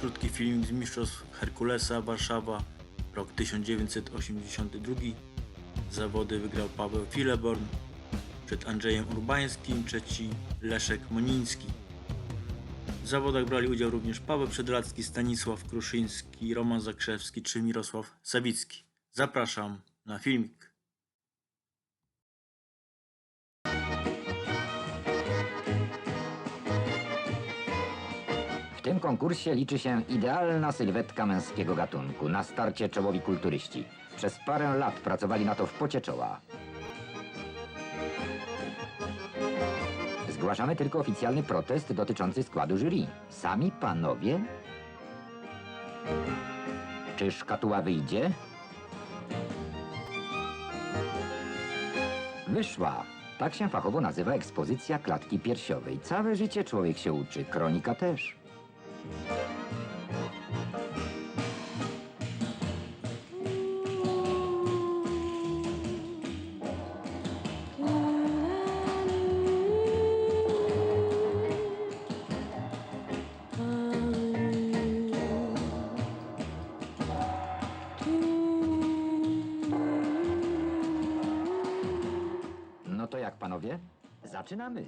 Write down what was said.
krótki film z Mistrzostw Herkulesa Warszawa, rok 1982. Zawody wygrał Paweł Fileborn, przed Andrzejem Urbańskim, trzeci Leszek Moniński. W zawodach brali udział również Paweł Przedracki, Stanisław Kruszyński, Roman Zakrzewski czy Mirosław Sawicki. Zapraszam na filmik. W tym konkursie liczy się idealna sylwetka męskiego gatunku. Na starcie czołowi kulturyści. Przez parę lat pracowali na to w pocie czoła. Zgłaszamy tylko oficjalny protest dotyczący składu jury. Sami panowie? Czy szkatuła wyjdzie? Wyszła. Tak się fachowo nazywa ekspozycja klatki piersiowej. Całe życie człowiek się uczy, kronika też. No to jak panowie? Zaczynamy.